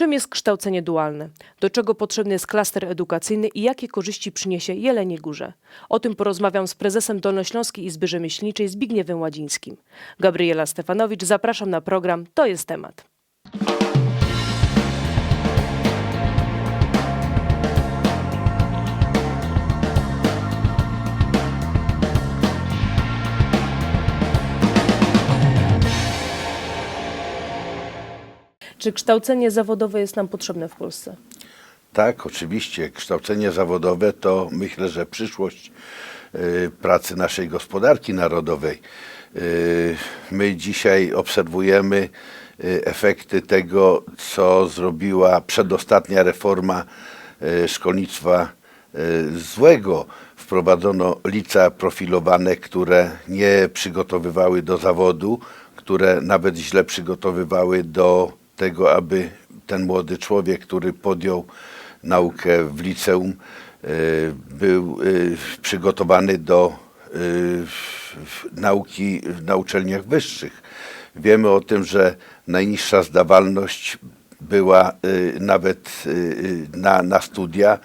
Czym jest kształcenie dualne? Do czego potrzebny jest klaster edukacyjny i jakie korzyści przyniesie Jeleniej Górze? O tym porozmawiam z prezesem Dolnośląskiej Izby Rzemieślniczej Zbigniewem Ładzińskim. Gabriela Stefanowicz, zapraszam na program To jest temat. Czy kształcenie zawodowe jest nam potrzebne w Polsce? Tak, oczywiście. Kształcenie zawodowe to myślę, że przyszłość y, pracy naszej gospodarki narodowej. Y, My dzisiaj obserwujemy y, efekty tego, co zrobiła przedostatnia reforma szkolnictwa złego. Wprowadzono licea profilowane, które nie przygotowywały do zawodu, które nawet źle przygotowywały do tego, aby ten młody człowiek, który podjął naukę w liceum, y, był y, przygotowany do w- nauki na uczelniach wyższych. Wiemy o tym, że najniższa zdawalność była nawet na, na studia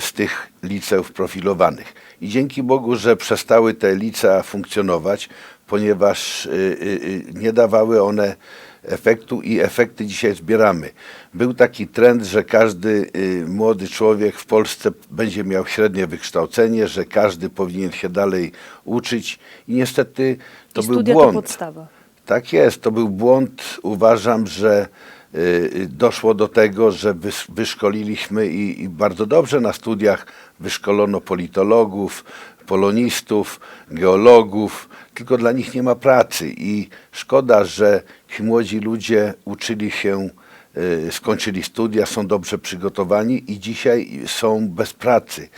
z tych liceów profilowanych. I dzięki Bogu, że przestały te licea funkcjonować, ponieważ nie dawały one efektu i efekty dzisiaj zbieramy. Był taki trend, że każdy y, młody człowiek w Polsce będzie miał średnie wykształcenie, że każdy powinien się dalej uczyć i niestety to I był błąd. to podstawa. Tak jest, to był błąd. Uważam, że y, y, doszło do tego, że wys- wyszkoliliśmy i, i bardzo dobrze na studiach wyszkolono politologów, polonistów, geologów, tylko dla nich nie ma pracy i szkoda, że ci młodzi ludzie uczyli się, y, skończyli studia, są dobrze przygotowani i dzisiaj są bez pracy.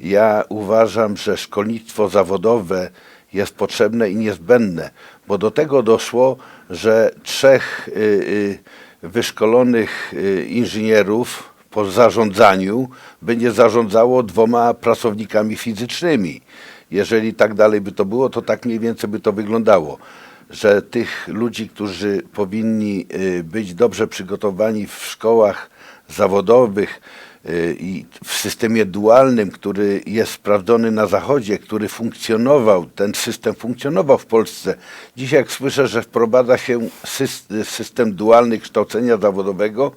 Ja uważam, że szkolnictwo zawodowe jest potrzebne i niezbędne, bo do tego doszło, że trzech y, y, wyszkolonych inżynierów po zarządzaniu będzie zarządzało dwoma pracownikami fizycznymi. Jeżeli tak dalej by to było, to tak mniej więcej by to wyglądało, że tych ludzi, którzy powinni y, być dobrze przygotowani w szkołach zawodowych, y, i w systemie dualnym, który jest sprawdzony na Zachodzie, który funkcjonował, ten system funkcjonował w Polsce. Dzisiaj jak słyszę, że wprowadza się sys- system dualny kształcenia zawodowego,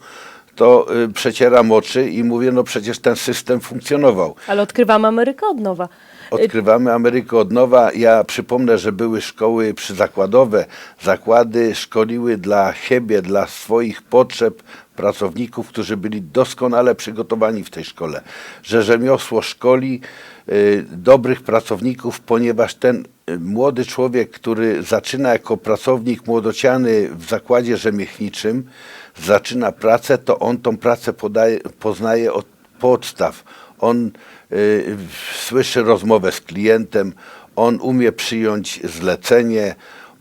to y, przecieram oczy i mówię, no przecież ten system funkcjonował. Ale odkrywamy Amerykę od nowa. Odkrywamy Amerykę od nowa. Ja przypomnę, że były szkoły przyzakładowe. Zakłady szkoliły dla siebie, dla swoich potrzeb pracowników, którzy byli doskonale przygotowani w tej szkole. Że rzemiosło szkoli y, dobrych pracowników, ponieważ ten y, młody człowiek, który zaczyna jako pracownik młodociany w zakładzie rzemieślniczym, zaczyna pracę, to on tą pracę podaje, poznaje od podstaw. On y, słyszy rozmowę z klientem, on umie przyjąć zlecenie,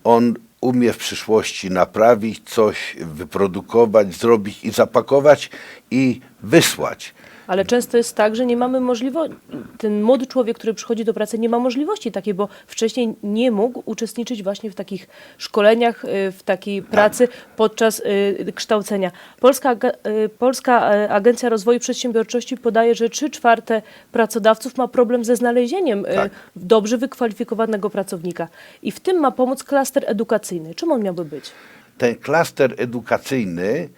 on umie w przyszłości naprawić coś, wyprodukować, zrobić i zapakować i wysłać. Ale często jest tak, że nie mamy możliwości. Ten młody człowiek, który przychodzi do pracy, nie ma możliwości takiej, bo wcześniej nie mógł uczestniczyć właśnie w takich szkoleniach, y, w takiej pracy podczas y, kształcenia. Polska, y, Polska Agencja Rozwoju Przedsiębiorczości podaje, że 3 czwarte pracodawców ma problem ze znalezieniem Tak. dobrze wykwalifikowanego pracownika. I w tym ma pomóc klaster edukacyjny. Czym on miałby być? ten klaster edukacyjny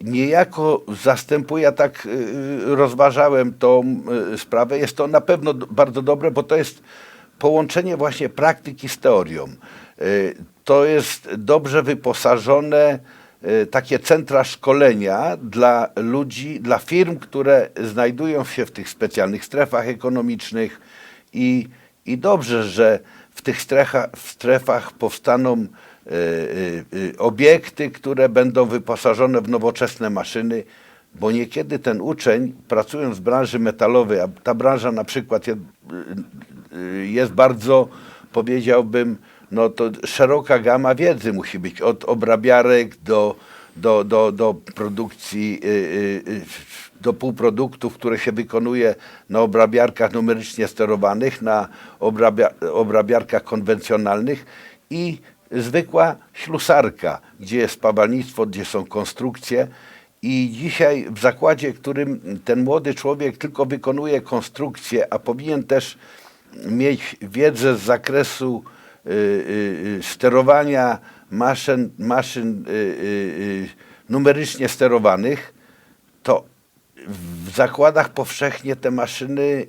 niejako zastępuje, tak y, rozważałem tą y, sprawę, jest to na pewno bardzo dobre, bo to jest połączenie właśnie praktyki z teorią. To jest dobrze wyposażone takie centra szkolenia dla ludzi, dla firm, które znajdują się w tych specjalnych strefach ekonomicznych i, i dobrze, że w tych strefach, w strefach powstaną obiekty, które będą wyposażone w nowoczesne maszyny, bo niekiedy ten uczeń, pracując w branży metalowej, a ta branża na przykład jest, y, y, jest bardzo, powiedziałbym, no to szeroka gama wiedzy musi być, od obrabiarek do, do, do, do produkcji, y, y, y, do półproduktów, które się wykonuje na obrabiarkach numerycznie sterowanych, na obrabia, obrabiarkach konwencjonalnych i zwykła ślusarka, gdzie jest spawalnictwo, gdzie są konstrukcje I dzisiaj w zakładzie, którym ten młody człowiek tylko wykonuje konstrukcję, a powinien też mieć wiedzę z zakresu y, y, y, sterowania maszyn, maszyn y, y, y, numerycznie sterowanych, to w zakładach powszechnie te maszyny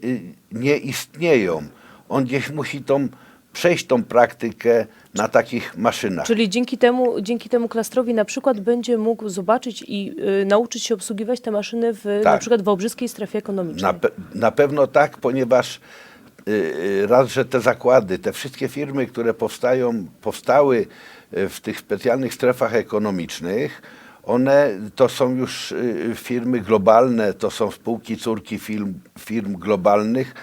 nie istnieją. On gdzieś musi tą, przejść tą praktykę na takich maszynach. Czyli dzięki temu, dzięki temu klastrowi na przykład będzie mógł zobaczyć i y, nauczyć się obsługiwać te maszyny w, na Tak. przykład w Wałbrzyskiej strefie ekonomicznej. Na, pe- na pewno tak, ponieważ y, y, raz, że te zakłady, te wszystkie firmy, które powstają, powstały y, w tych specjalnych strefach ekonomicznych, one to są już y, firmy globalne, to są spółki córki firm, firm globalnych,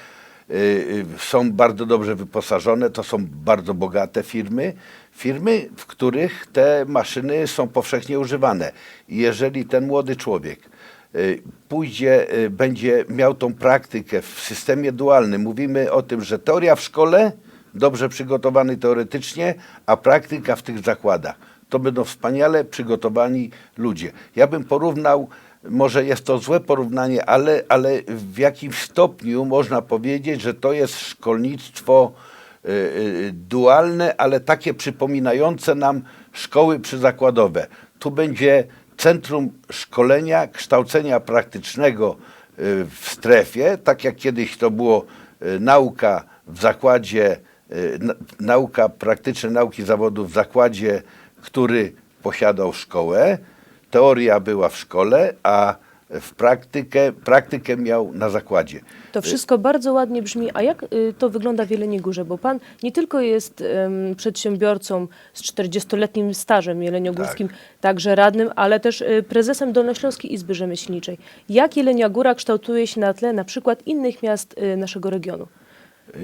są bardzo dobrze wyposażone, to są bardzo bogate firmy, firmy, w których te maszyny są powszechnie używane. Jeżeli ten młody człowiek y, pójdzie, y, będzie miał tą praktykę w systemie dualnym. Mówimy o tym, że teoria w szkole, dobrze przygotowany teoretycznie, a praktyka w tych zakładach. To będą wspaniale przygotowani ludzie. Ja bym porównał, może jest to złe porównanie, ale, ale w jakimś stopniu można powiedzieć, że to jest szkolnictwo y, y, dualne, ale takie przypominające nam szkoły przyzakładowe. Tu będzie centrum szkolenia, kształcenia praktycznego y, w strefie, tak jak kiedyś to było nauka w zakładzie, na- nauka praktyczne nauki zawodu w zakładzie, który posiadał szkołę. Teoria była w szkole, a w praktykę, praktykę miał na zakładzie. To wszystko bardzo ładnie brzmi. A jak y, to wygląda w Jeleniej Górze? Bo pan nie tylko jest przedsiębiorcą z 40-letnim stażem jeleniogórskim, także radnym, ale też y, prezesem Dolnośląskiej Izby Rzemieślniczej. Jak Jelenia Góra kształtuje się na tle na przykład innych miast y, naszego regionu?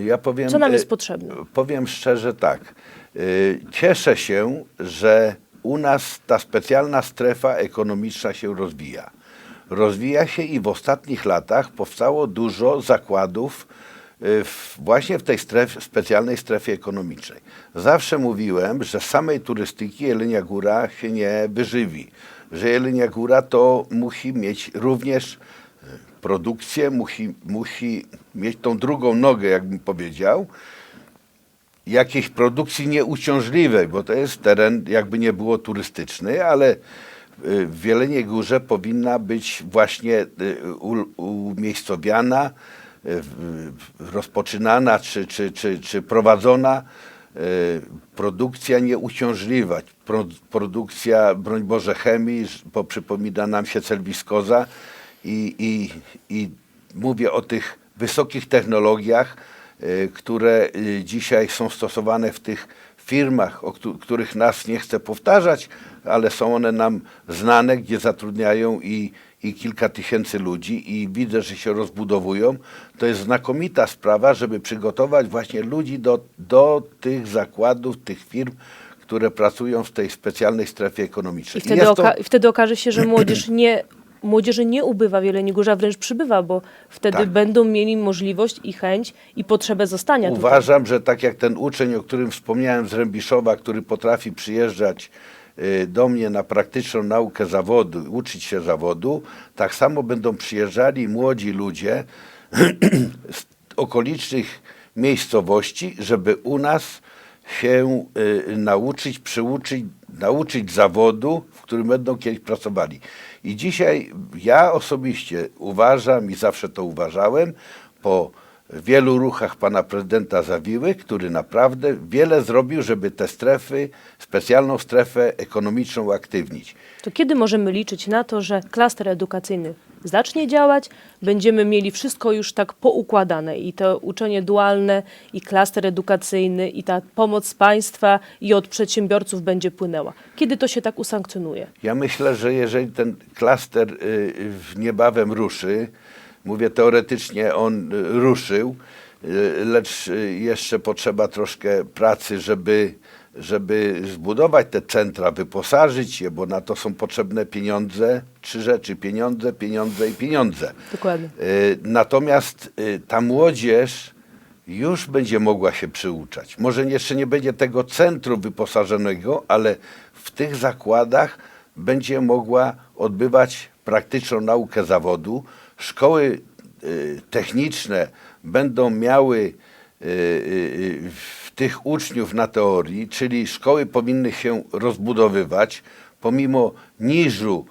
Ja powiem, Co nam y, jest potrzebne? Powiem szczerze tak. Y, Cieszę się, że u nas ta specjalna strefa ekonomiczna się rozwija. Rozwija się i w ostatnich latach powstało dużo zakładów y, w, właśnie w tej stref, specjalnej strefie ekonomicznej. Zawsze mówiłem, że samej turystyki Jelenia Góra się nie wyżywi. Że Jelenia Góra to musi mieć również y, produkcję, musi, musi mieć tą drugą nogę, jakbym powiedział, jakiejś produkcji nieuciążliwej, bo to jest teren jakby nie było turystyczny, ale y, w Jeleniej Górze powinna być właśnie y, umiejscowiana, y, rozpoczynana czy, czy, czy, czy prowadzona produkcja nieuciążliwa, pro, produkcja, broń Boże, chemii, bo przypomina nam się celwiskoza i, i, i mówię o tych wysokich technologiach, które y, dzisiaj są stosowane w tych firmach, o któ- których nas nie chcę powtarzać, ale są one nam znane, gdzie zatrudniają i, i kilka tysięcy ludzi i widzę, że się rozbudowują. To jest znakomita sprawa, żeby przygotować właśnie ludzi do, do tych zakładów, tych firm, które pracują w tej specjalnej strefie ekonomicznej. I wtedy, to- oka- wtedy okaże się, że młodzież nie, młodzieży nie ubywa w Jeleniej Górze, a wręcz przybywa, bo wtedy Tak. będą mieli możliwość i chęć i potrzebę zostania tutaj. Uważam, że tak jak ten uczeń, o którym wspomniałem z Rębiszowa, który potrafi przyjeżdżać y, do mnie na praktyczną naukę zawodu, uczyć się zawodu, tak samo będą przyjeżdżali młodzi ludzie z okolicznych miejscowości, żeby u nas się y, nauczyć, przyuczyć, nauczyć zawodu, w którym będą kiedyś pracowali. I dzisiaj ja osobiście uważam i zawsze to uważałem, po wielu ruchach pana prezydenta Zawiły, który naprawdę wiele zrobił, żeby te strefy, specjalną strefę ekonomiczną uaktywnić. To kiedy możemy liczyć na to, że klaster edukacyjny zacznie działać, będziemy mieli wszystko już tak poukładane i to uczenie dualne, i klaster edukacyjny, i ta pomoc z państwa i od przedsiębiorców będzie płynęła. Kiedy to się tak usankcjonuje? Ja myślę, że jeżeli ten klaster y, niebawem ruszy, mówię teoretycznie, on y, ruszył, y, lecz y, jeszcze potrzeba troszkę pracy, żeby, żeby zbudować te centra, wyposażyć je, bo na to są potrzebne pieniądze, trzy rzeczy, pieniądze, pieniądze i pieniądze. Dokładnie. Natomiast ta młodzież już będzie mogła się przyuczać. Może jeszcze nie będzie tego centrum wyposażonego, ale w tych zakładach będzie mogła odbywać praktyczną naukę zawodu. Szkoły y, techniczne będą miały y, y, tych uczniów na teorii, czyli szkoły powinny się rozbudowywać. Pomimo niżu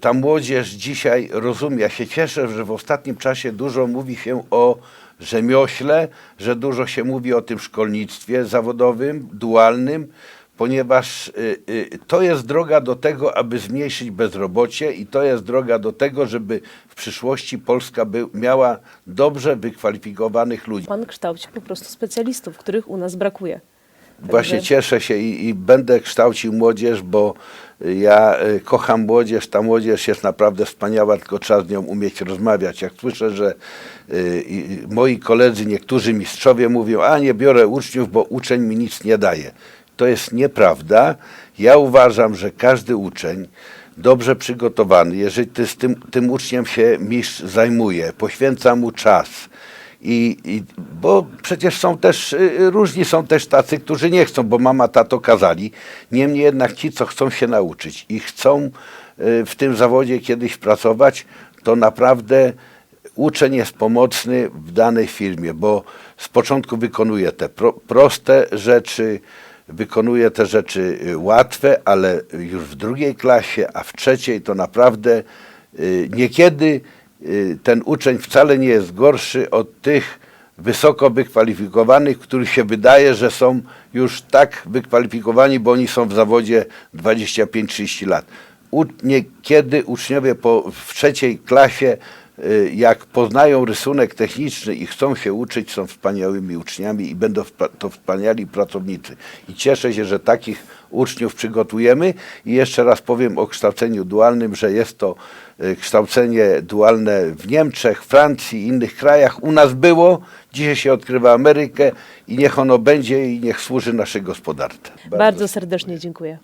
ta młodzież dzisiaj rozumie. Ja się cieszę, że w ostatnim czasie dużo mówi się o rzemiośle, że dużo się mówi o tym szkolnictwie zawodowym, dualnym, ponieważ y, y, to jest droga do tego, aby zmniejszyć bezrobocie i to jest droga do tego, żeby w przyszłości Polska by, miała dobrze wykwalifikowanych ludzi. Pan kształci po prostu specjalistów, których u nas brakuje. Właśnie cieszę się i, i będę kształcił młodzież, bo ja y, kocham młodzież. Ta młodzież jest naprawdę wspaniała, tylko trzeba z nią umieć rozmawiać. Jak słyszę, że y, moi koledzy, niektórzy mistrzowie mówią, a nie biorę uczniów, bo uczeń mi nic nie daje. To jest nieprawda. Ja uważam, że każdy uczeń dobrze przygotowany, jeżeli ty z tym, tym uczniem się mistrz zajmuje, poświęca mu czas, i, i, bo przecież są też, y, różni są też tacy, którzy nie chcą, bo mama, tato kazali. Niemniej jednak ci, co chcą się nauczyć i chcą y, w tym zawodzie kiedyś pracować, to naprawdę uczeń jest pomocny w danej firmie, bo z początku wykonuje te pro, proste rzeczy, wykonuje te rzeczy y, łatwe, ale już w drugiej klasie, a w trzeciej to naprawdę y, niekiedy y, ten uczeń wcale nie jest gorszy od tych wysoko wykwalifikowanych, których się wydaje, że są już tak wykwalifikowani, bo oni są w zawodzie 25-30 lat. U, niekiedy uczniowie po, w trzeciej klasie, jak poznają rysunek techniczny i chcą się uczyć, są wspaniałymi uczniami i będą to wspaniali pracownicy. I cieszę się, że takich uczniów przygotujemy. I jeszcze raz powiem o kształceniu dualnym, że jest to y, kształcenie dualne w Niemczech, Francji i innych krajach. U nas było, dzisiaj się odkrywa Amerykę i niech ono będzie i niech służy naszej gospodarce. Bardzo serdecznie dziękuję.